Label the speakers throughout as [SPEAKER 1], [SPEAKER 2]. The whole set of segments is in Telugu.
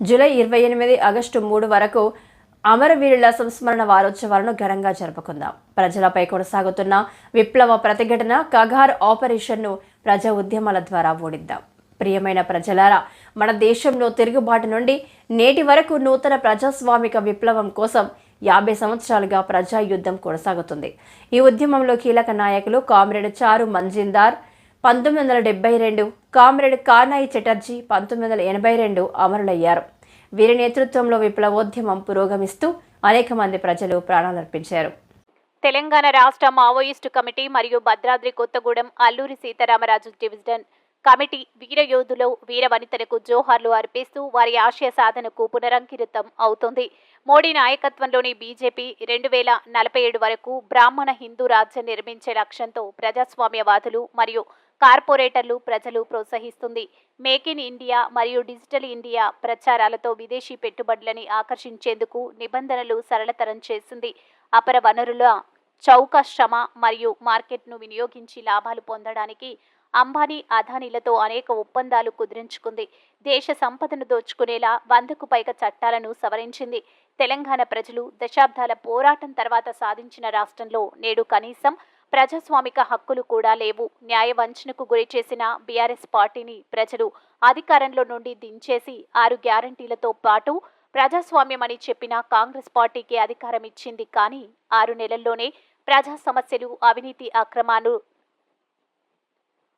[SPEAKER 1] జూలై ఇరవై ఎనిమిది ఆగస్టు మూడు వరకు అమరవీరుల సంస్మరణ వారోత్సవాలను ఘనంగా జరుపుకుందాం. ప్రజలపై కొనసాగుతున్న విప్లవ ప్రతిఘటన కగార్ ఆపరేషన్ను ప్రజా ఉద్యమాల ద్వారా ఓడిద్దాం. ప్రియమైన ప్రజలారా మన దేశంలో తిరుగుబాటు నుండి నేటి వరకు నూతన ప్రజాస్వామిక విప్లవం కోసం యాభై సంవత్సరాలుగా ప్రజా యుద్ధం కొనసాగుతుంది. ఈ ఉద్యమంలో కీలక నాయకులు కామ్రేడ్ చారు మంజిందార్ పంతొమ్మిది వందల డెబ్బై రెండు కామ్రేడ్ కానాయి చటర్జీ పంతొమ్మిది వందల ఎనభై రెండు అమరులయ్యారు. వీరి నేతృత్వంలో విప్లవోద్యమం పురోగమిస్తూ అనేక మంది ప్రజలు ప్రాణాలర్పించారు.
[SPEAKER 2] తెలంగాణ రాష్ట్ర మావోయిస్టు కమిటీ మరియు భద్రాద్రి కొత్తగూడెం అల్లూరి సీతారామరాజు డివిజన్ కమిటీ వీర యోధులు వీర వనితలకు జోహార్లు అర్పిస్తూ వారి ఆశయ సాధనకు పునరంకితం అవుతుంది. మోడీ నాయకత్వంలోని బీజేపీ రెండు వేల నలభై ఏడు వరకు బ్రాహ్మణ హిందూ రాజ్యం నిర్మించే లక్ష్యంతో ప్రజాస్వామ్యవాదులు మరియు కార్పొరేటర్లు ప్రజలు ప్రోత్సహిస్తుంది. మేక్ ఇన్ ఇండియా మరియు డిజిటల్ ఇండియా ప్రచారాలతో విదేశీ పెట్టుబడులని ఆకర్షించేందుకు నిబంధనలు సరళతరం చేసింది. అపర వనరుల చౌక శ్రమ మరియు మార్కెట్ను వినియోగించి లాభాలు పొందడానికి అంబానీ అదానీలతో అనేక ఒప్పందాలు కుదిరించుకుంది. దేశ సంపదను దోచుకునేలా వందకు పైగా చట్టాలను సవరించింది. తెలంగాణ ప్రజలు దశాబ్దాల పోరాటం తర్వాత సాధించిన రాష్ట్రంలో నేడు కనీసం ప్రజాస్వామిక హక్కులు కూడా లేవు. న్యాయ వంచనకు గురి చేసిన బీఆర్ఎస్ పార్టీని ప్రజలు అధికారంలో నుండి దించేసి ఆరు గ్యారంటీలతో పాటు ప్రజాస్వామ్యమని చెప్పిన కాంగ్రెస్ పార్టీకి అధికారం ఇచ్చింది కానీ ఆరు నెలల్లోనే ప్రజా సమస్యలు అవినీతి అక్రమాలు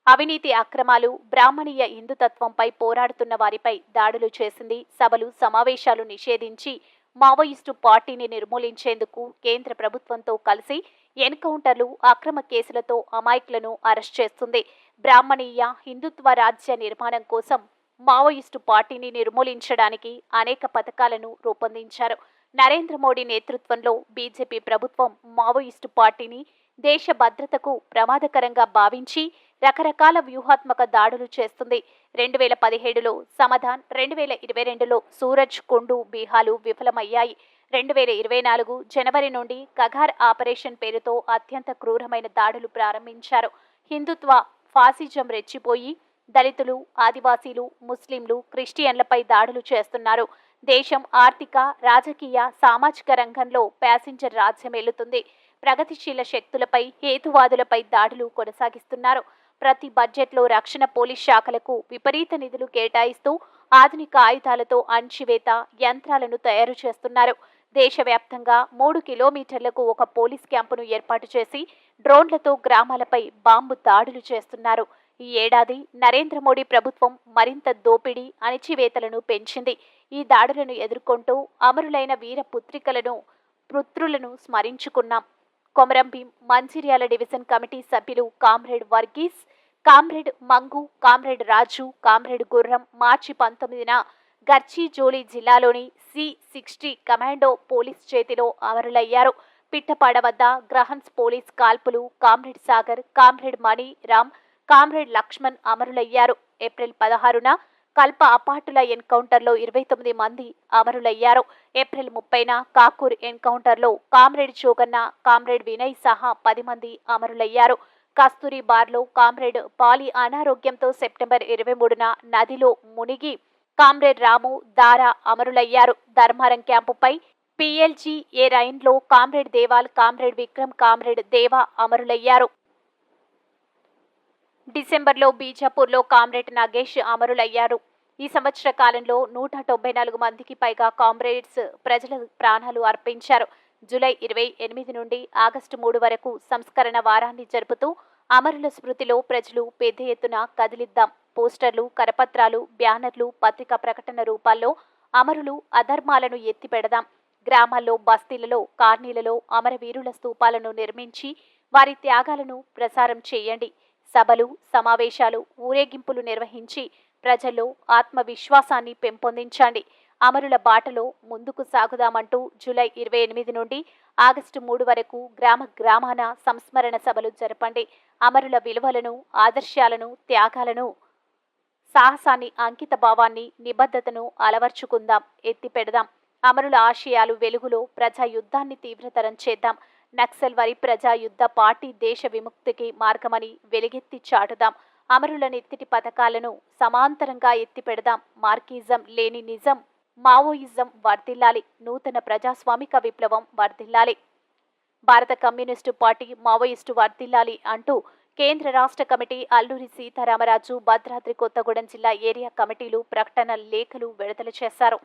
[SPEAKER 2] అవినీతి అక్రమాలు బ్రాహ్మణీయ హిందుతత్వంపై పోరాడుతున్న వారిపై దాడులు చేసింది సభలు సమావేశాలు నిషేధించి మావోయిస్టు పార్టీని నిర్మూలించేందుకు కేంద్ర ప్రభుత్వంతో కలిసి ఎన్కౌంటర్లు అక్రమ కేసులతో అమాయకులను అరెస్ట్ చేస్తుంది. బ్రాహ్మణీయ హిందుత్వ రాజ్య నిర్మాణం కోసం మావోయిస్టు పార్టీని నిర్మూలించడానికి అనేక పథకాలను రూపొందించారు. నరేంద్ర మోడీ నేతృత్వంలో బీజేపీ ప్రభుత్వం మావోయిస్టు పార్టీని దేశ భద్రతకు ప్రమాదకరంగా భావించి రకరకాల వ్యూహాత్మక దాడులు చేస్తుంది. రెండు వేల పదిహేడులో సమాధాన్ రెండు వేల ఇరవై రెండులో సూరజ్ కుండు బీహాలు విఫలమయ్యాయి. రెండు వేల ఇరవై నాలుగు జనవరి నుండి కగార్ ఆపరేషన్ పేరుతో అత్యంత క్రూరమైన దాడులు ప్రారంభించారు. హిందుత్వ ఫాసిజం రెచ్చిపోయి దళితులు ఆదివాసీలు ముస్లింలు క్రిస్టియన్లపై దాడులు చేస్తున్నారు. దేశం ఆర్థిక రాజకీయ సామాజిక రంగంలో ప్యాసింజర్ రాజ్యం ఏలుతుంది ప్రగతిశీల శక్తులపై హేతువాదులపై దాడులు కొనసాగిస్తున్నారు. ప్రతి బడ్జెట్లో రక్షణ పోలీస్ శాఖలకు విపరీత నిధులు కేటాయిస్తూ ఆధునిక ఆయుధాలతో అణచివేత యంత్రాలను తయారు చేస్తున్నారు. దేశవ్యాప్తంగా మూడు కిలోమీటర్లకు ఒక పోలీస్ క్యాంపును ఏర్పాటు చేసి డ్రోన్లతో గ్రామాలపై బాంబు దాడులు చేస్తున్నారు. ఈ ఏడాది నరేంద్ర మోడీ ప్రభుత్వం మరింత దోపిడీ అణచివేతలను పెంచింది. ఈ దాడులను ఎదుర్కొంటూ అమరులైన వీర పుత్రికలను పుత్రులను స్మరించుకున్నాం. కొమరంభీం మంచిర్యాల డివిజన్ కమిటీ సభ్యులు comrade Varghese comrade Mangu comrade Raju comrade Gurram మార్చి పంతొమ్మిదిన గర్చిజోలి జిల్లాలోని సి సిక్స్టీ కమాండో పోలీస్ చేతిలో అమరులయ్యారు. పిట్టపాడ వద్ద గ్రహన్స్ పోలీస్ కాల్పులు comrade Sagar comrade Mani Ram comrade Lakshman అమరులయ్యారు. April పదహారున కల్ప అపాటుల ఎన్కౌంటర్లో ఇరవై తొమ్మిది మంది అమరులయ్యారు. ఏప్రిల్ ముప్పైన కాకూర్ ఎన్కౌంటర్లో కామ్రేడ్ జోగన్న కామ్రేడ్ వినయ్ సహా పది మంది అమరులయ్యారు. కస్తూరి బార్లో కామ్రేడ్ పాలి అనారోగ్యంతో సెప్టెంబర్ ఇరవై మూడున నదిలో మునిగి కామ్రేడ్ రాము దారా అమరులయ్యారు. ధర్మారం క్యాంపుపై పిఎల్జీ ఏ రైన్లో comrade Deval comrade Vikram comrade Deva అమరులయ్యారు. డిసెంబర్లో బీజాపూర్లో కామ్రేడ్ నాగేష్ అమరులయ్యారు. ఈ సంవత్సర కాలంలో నూట తొంభై నాలుగు మందికి పైగా కామ్రేడ్స్ ప్రజల ప్రాణాలు అర్పించారు. జూలై ఇరవై ఎనిమిది నుండి ఆగస్టు మూడు వరకు సంస్కరణ వారాన్ని జరుపుతూ అమరుల స్మృతిలో ప్రజలు పెద్ద ఎత్తున కదిలిద్దాం. పోస్టర్లు కరపత్రాలు బ్యానర్లు పత్రికా ప్రకటన రూపాల్లో అమరులు అధర్మాలను ఎత్తిపెడదాం. గ్రామాల్లో బస్తీలలో కార్నీలలో అమరవీరుల స్తూపాలను నిర్మించి వారి త్యాగాలను ప్రసారం చేయండి. సభలు సమావేశాలు ఊరేగింపులు నిర్వహించి ప్రజల్లో ఆత్మవిశ్వాసాన్ని పెంపొందించండి. అమరుల బాటలో ముందుకు సాగుదామంటూ జూలై ఇరవై ఎనిమిది నుండి ఆగస్టు మూడు వరకు గ్రామ గ్రామాన సంస్మరణ సభలు జరపండి. అమరుల విలువలను ఆదర్శాలను త్యాగాలను సాహసాన్ని అంకిత భావాన్ని నిబద్ధతను అలవర్చుకుందాం ఎత్తి పెడదాం అమరుల ఆశయాలు వెలుగులో ప్రజా యుద్ధాన్ని తీవ్రతరం చేద్దాం. నక్సల్ వరి ప్రజా యుద్ధ పార్టీ దేశ విముక్తికి మార్గమని వెలిగెత్తి చాటుదాం. అమరుల నెత్తిటి పథకాలను సమాంతరంగా ఎత్తిపెడదాం. మార్కిజం లేని నిజం మావోయిజం వర్ధిల్లాలి. నూతన ప్రజాస్వామిక విప్లవం వర్ధిల్లాలి. భారత కమ్యూనిస్టు పార్టీ మావోయిస్టు వర్ధిల్లాలి అంటూ కేంద్ర రాష్ట్ర కమిటీ అల్లూరి సీతారామరాజు భద్రాద్రి కొత్తగూడెం జిల్లా ఏరియా కమిటీలు ప్రకటన లేఖలు విడుదల చేశారు.